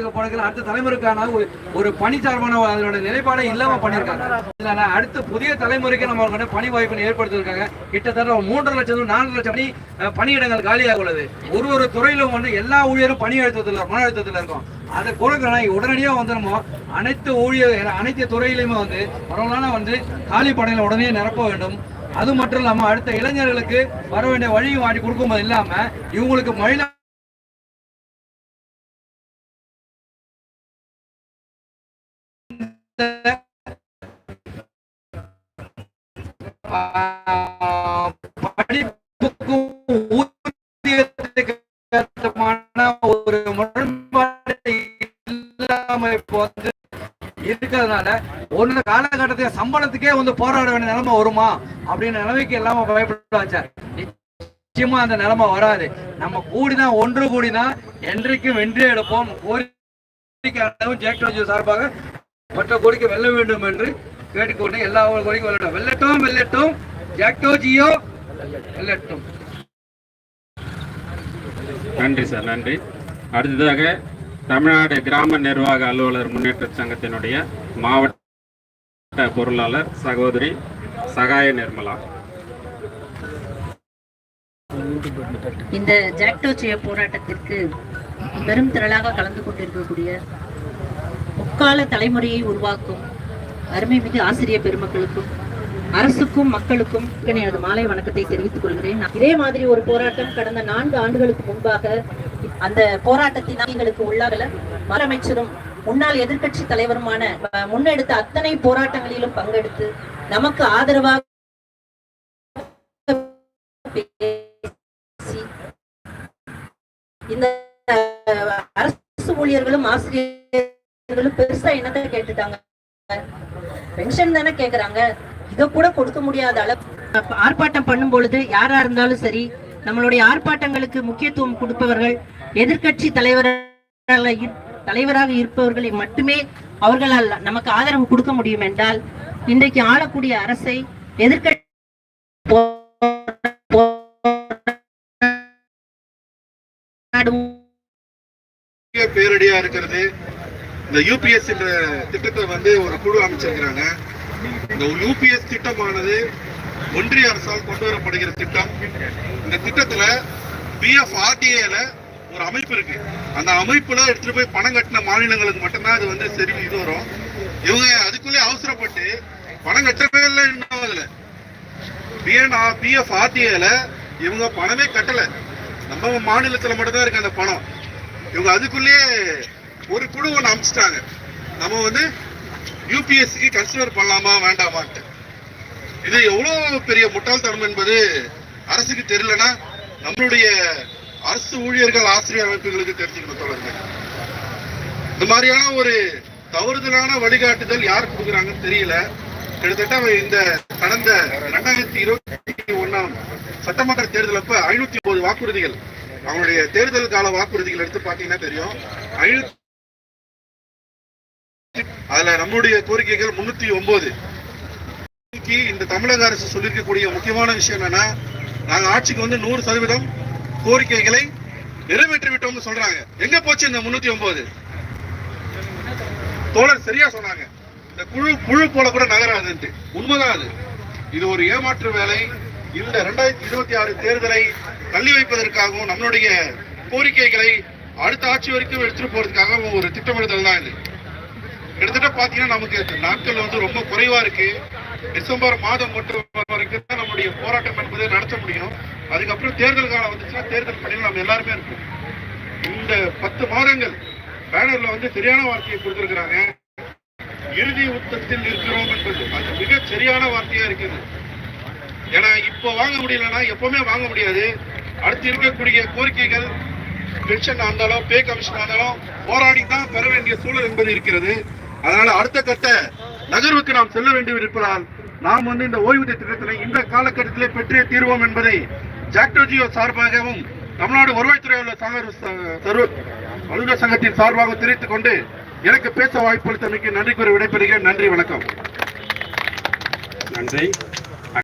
எதிர்காலத்துக்கு பழகிற அடுத்த தலைமுறைக்கான ஒரு பணி சார்பான அதனோட நிலைப்பாடை இல்லாம பண்ணியிருக்காங்க இல்லைன்னா அடுத்த புதிய தலைமுறைக்கு நம்ம பணி வாய்ப்பு ஏற்படுத்தியிருக்காங்க கிட்டத்தட்ட ஒரு மூன்றரை லட்சம் நான்கு லட்சம் பணி பணியிடங்கள் காலியாக உள்ளது. ஒரு ஒரு துறையிலும் வந்து எல்லா ஊழியரும் பணி அழுத்தத்தில் மன அழுத்தத்தில் இருக்கும். அதை கொடுக்கணும் உடனடியாக வந்து நம்ம அனைத்து ஊழியர் அனைத்து துறையிலுமே வந்து பரவலான வந்து காலி பணிகளை உடனே நிரப்ப வேண்டும். அது மட்டும் இல்லாம அடுத்த இளைஞர்களுக்கு வர வேண்டிய வழியை வாட்டி கொடுக்கும்போது இல்லாம இவங்களுக்கு மಹಿಳಾ படிப்புக்கும் ஊதியத்துக்கு ஒரு முரண்பாடு இல்லாம இப்போ வந்து இருக்கிறதுனால ஒன்னு காலகட்டத்தில் சம்பளத்துக்கே வந்து போராட வேண்டிய நிலைமை வருமா அப்படின்னு நிலைமைக்கு எல்லாம பயப்படுவாச்சார் நிச்சயமா அந்த நிலைமை வராது நம்ம கூடிதான் ஒன்று கூடிதான் என்றைக்கும் வென்றே எடுப்போம் கோரிக்கை அளவும் சார்பாக மற்ற கோரிக்கை வெல்ல வேண்டும் என்று கேட்டுக்கொண்டு எல்லா கோரிக்கை வெல்லட்டும் வெல்லட்டும். வெல்லட்டும் ஜாக்டோஜியோ வெல்லட்டும். நன்றி சார் நன்றி. அடுத்ததாக தமிழ்நாடு கிராம நிர்வாக அலுவலர் முன்னேற்ற சங்கத்தினுடைய மாவட்ட பொருளாளர் சகோதரி சகாய நிர்மலா. இந்த ஜாக்டோச்சிய போராட்டத்திற்கு பெரும் திரளாக கலந்து கொண்டிருக்கக்கூடிய முக்கால தலைமுறையை உருவாக்கும் அருமைமிகு ஆசிரியர் பெருமக்களுக்கும் அரசுக்கும் மக்களுக்கும் எனது மாலை வணக்கத்தை தெரிவித்துக் கொள்கிறேன். இதே மாதிரி ஒரு போராட்டம் கடந்த நான்கு ஆண்டுகளுக்கு முன்பாக அந்த போராட்டத்தின் எங்களுக்கு உள்ளாகல. முதலமைச்சரும் முன்னாள் எதிர்கட்சி தலைவருமான முன்னெடுத்த அத்தனை போராட்டங்களிலும் பங்கெடுத்து நமக்கு ஆதரவாக இந்த அரசு ஊழியர்களும் ஆசிரியர்களும் பெருசா என்னத்தை கேட்டுட்டாங்க? பென்ஷன் தானே கேக்குறாங்க. இத கூட கொடுக்க முடியாத அளவு ஆர்ப்பாட்டம் பண்ணும் பொழுது யாரா இருந்தாலும் சரி நம்மளுடைய ஆர்ப்பாட்டங்களுக்கு முக்கியத்துவம் கொடுப்பவர்கள் எதிர்க்கட்சி தலைவராக இரு- தலைவராக இருப்பவர்களை மட்டுமே அவர்களால் நமக்கு ஆதரவு கொடுக்க முடியும் என்றால் இன்றைக்கு ஆளக்கூடிய அரசை எதிர்க்கட்சி மிக பேரடியா இருக்கிறது. இந்த யூபிஎஸ் திட்டத்தை வந்து ஒரு குழு அமைச்சிருக்கிறாங்க. இந்த யூபிஎஸ் திட்டமானது ஒன்றிய அரசால் கொண்டு வரப்படுகிற திட்டம். இந்த திட்டத்துல பிஎஃப்ஆர்டிஏல ஒரு அமைப்பு இருக்கு. அந்த அமைப்புல எடுத்துட்டு போய் பணம் கட்டின மாநிலங்களுக்கு மட்டும்தான் அது வந்து சரி இது வரும். இவங்க அதுக்குள்ளே அவசரப்பட்டு பணம் கட்டவே இல்லை இன்னும் அதுல. பிஎன் பிஎஃப் இவங்க பணமே கட்டல. நம்ம மாநிலத்துல மட்டும்தான் இருக்கு அந்த பணம். இவங்க அதுக்குள்ளேயே ஒரு குழு ஒன்று அமைச்சிட்டாங்க நம்ம வந்து யூபிஎஸ்சிக்கு கன்சிடர் பண்ணலாமா வேண்டாமான்ட்டு. இது எவ்வளவு பெரிய முட்டாள்தனம் என்பது அரசுக்கு தெரியலனா நம்மளுடைய அரசு ஊழியர்கள் ஆசிரியர் அமைப்புகளுக்கு தெரிஞ்சுக்கணும் தொடர்ந்து இந்த மாதிரியான ஒரு தவறுதலான வழிகாட்டுதல் யார் கொடுக்குறாங்கன்னு தெரியல. கிட்டத்தட்ட இந்த கடந்த ரெண்டாயிரத்தி இருபத்தி ஒன்னாம் சட்டமன்ற தேர்தல் அப்ப ஐநூத்தி ஒன்பது வாக்குறுதிகள் அவங்களுடைய தேர்தல் கால வாக்குறுதிகள் எடுத்து பாத்தீங்கன்னா தெரியும். ஐநூத்தி அதுல நம்முடைய கோரிக்கைகள் முன்னூத்தி ஒன்பது. இந்த தமிழக அரசு சொல்லியிருக்கக்கூடிய முக்கியமான விஷயம் என்னன்னா நாங்க ஆட்சிக்கு வந்து நூறு சதவீதம் கோரிக்கைகளை நிறைவேற்றி விட்டோம்னு சொல்றாங்க. எங்க போச்சு இந்த முன்னூத்தி ஒன்பது? தோழர் சரியா சொன்னாங்க. இந்த குழு குழு போல கூட நகராதுன்ட்டு. உண்மைதான் அது. இது ஒரு ஏமாற்று வேலை. இந்த ரெண்டாயிரத்தி இருபத்தி ஆறு தேர்தலை தள்ளி வைப்பதற்காகவும் நம்மளுடைய கோரிக்கைகளை அடுத்த ஆட்சி வரைக்கும் எடுத்துட்டு போறதுக்காக ஒரு திட்டமிடுதல் தான் இது. கிட்டத்தட்ட பாத்தீங்கன்னா நமக்கு நாட்கள் வந்து ரொம்ப குறைவா இருக்கு. டிசம்பர் மாதம் மட்டும் வரைக்கும் தான் நம்முடைய போராட்டம் என்பதை நடத்த முடியும். அதுக்கப்புறம் தேர்தல் காலம் வந்துச்சுன்னா தேர்தல் பணியில் நம்ம எல்லாருமே இருக்கோம். இந்த பத்து மாதங்கள் பேனர்ல வந்து சரியான வார்த்தையை கொடுத்திருக்கிறாங்க. இறுதி உத்தத்தில் இருக்கிறோம் என்பது அது மிக சரியான வார்த்தையா இருக்குது. ஏன்னா இப்போ வாங்க முடியலன்னா எப்பவுமே வாங்க முடியாது. அடுத்து இருக்கக்கூடிய கோரிக்கைகள் பென்ஷன் இருந்தாலும் பே கமிஷன் இருந்தாலும் போராடி தான் பெற வேண்டிய சூழல் என்பது இருக்கிறது. அதனால அடுத்த கட்ட நகர்வுக்கு நாம் செல்ல வேண்டி இருப்பதால் நாம் வந்து இந்த ஓய்வூதிய திட்டத்தினை இந்த காலகட்டத்திலே பெற்றே தீர்வோம் என்பதை ஜாக்டோஜியோ சார்பாகவும் தமிழ்நாடு வருவாய்த்துறை உள்ள சங்க சர்வ அலுவலர் சங்கத்தின் சார்பாக தெரிவித்துக் கொண்டு எனக்கு பேச வாய்ப்பளித்தமைக்கு நன்றி கூறி விடைபெறுகிறேன். நன்றி வணக்கம். நன்றி.